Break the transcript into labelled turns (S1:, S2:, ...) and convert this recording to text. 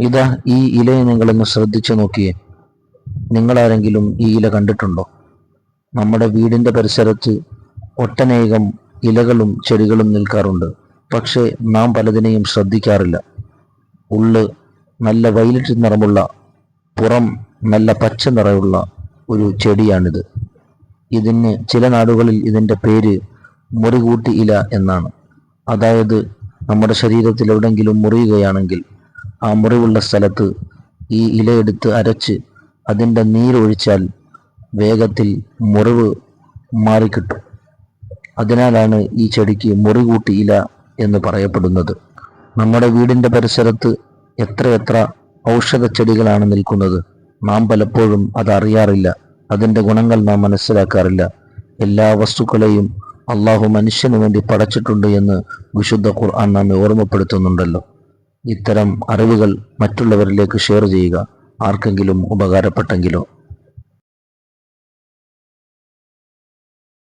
S1: ഇതാ ഈ ഇലയെ നിങ്ങളൊന്ന് ശ്രദ്ധിച്ചു നോക്കിയേ. നിങ്ങളാരെങ്കിലും ഈ ഇല കണ്ടിട്ടുണ്ടോ? നമ്മുടെ വീടിന്റെ പരിസരത്ത് ഒട്ടനേകം ഇലകളും ചെടികളും നിൽക്കാറുണ്ട്. പക്ഷേ നാം പലതിനെയും ശ്രദ്ധിക്കാറില്ല. ഉള്ള് നല്ല വൈലറ്റ് നിറമുള്ള പുറം നല്ല പച്ച നിറമുള്ള ഒരു ചെടിയാണിത്. ഇതിന് ചില നാടുകളിൽ ഇതിന്റെ പേര് മുറികൂട്ടി ഇല എന്നാണ്. അതായത് നമ്മുടെ ശരീരത്തിൽ എവിടെങ്കിലും മുറിയുകയാണെങ്കിൽ ആ മുറിവുള്ള സ്ഥലത്ത് ഈ ഇലയെടുത്ത് അരച്ച് അതിന്റെ നീരൊഴിച്ചാൽ വേഗത്തിൽ മുറിവ് മാറിക്കിട്ടും. അതിനാലാണ് ഈ ചെടിക്ക് മുറികൂട്ടി ഇല എന്ന് പറയപ്പെടുന്നത്. നമ്മുടെ വീടിന്റെ പരിസരത്ത് എത്രയെത്ര ഔഷധ ചെടികളാണ് നിൽക്കുന്നത്. നാം പലപ്പോഴും അതറിയാറില്ല. അതിന്റെ ഗുണങ്ങൾ നാം മനസ്സിലാക്കാറില്ല. എല്ലാ വസ്തുക്കളെയും അള്ളാഹു മനുഷ്യന് വേണ്ടി പടച്ചിട്ടുണ്ട് എന്ന് വിശുദ്ധ ഖുർആൻ നമ്മെ ഓർമ്മപ്പെടുത്തുന്നുണ്ടല്ലോ. ഇത്തരം അറിവുകൾ മറ്റുള്ളവരിലേക്ക് ഷെയർ ചെയ്യുക. ആർക്കെങ്കിലും ഉപകാരപ്പെട്ടെങ്കിലോ